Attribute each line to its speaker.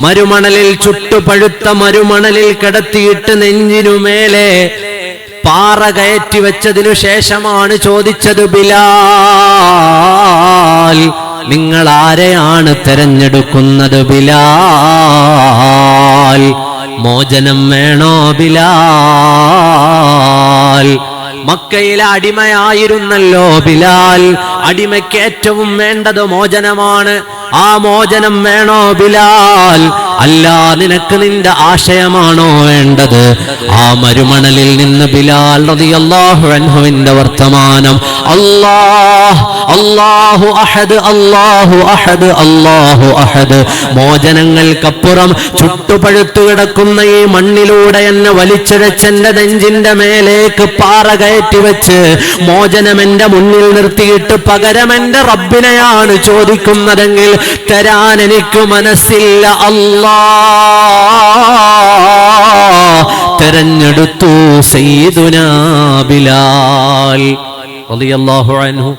Speaker 1: മരുമണലിൽ ചുട്ടുപഴുത്ത മരുമണലിൽ കിടത്തിയിട്ട് നെഞ്ചിനുമേലെ പാറ കയറ്റി വെച്ചതിനു ശേഷമാണ് ചോദിച്ചത് ബിലാൽ നിങ്ങൾ ആരെയാണ് തെരഞ്ഞെടുക്കുന്നത് ബിലാൽ? മോചനം വേണോ ബിലാൽ? മക്കയിലെ അടിമയായിരുന്നല്ലോ ബിലാൽ. അടിമയ്ക്ക് ഏറ്റവും വേണ്ടത് മോചനമാണ്. ആ മോചനം വേണോ ബിലാൽ? അല്ല നിനക്ക് നിന്റെ ആശയമാണോ വേണ്ടത്? ആ മരുമണലിൽ നിന്ന് ബിലാൽ റളിയല്ലാഹു അൻഹുവിന്റെ വർത്തമാനം അല്ലാഹ് അല്ലാഹു അഹദ് അല്ലാഹു അഹദ് അല്ലാഹു അഹദ്. മോചനങ്ങൾക്കപ്പുറം ചുട്ടുപഴുത്തു കിടക്കുന്ന ഈ മണ്ണിലൂടെ എന്നെ വലിച്ചിഴച്ചെന്റെ നെഞ്ചിന്റെ മേലേക്ക് പാറ കയറ്റി വെച്ച് മോചനം എന്റെ മുന്നിൽ നിർത്തിയിട്ട് പകരം എന്റെ റബ്ബിനെയാണ് ചോദിക്കുന്നതെങ്കിൽ തരാൻ എനിക്ക് മനസ്സില്ല അല്ലാ തെരഞ്ഞെടുത്തു സയ്യിദുനാ ബിലാൽ റളിയല്ലാഹു അൻഹു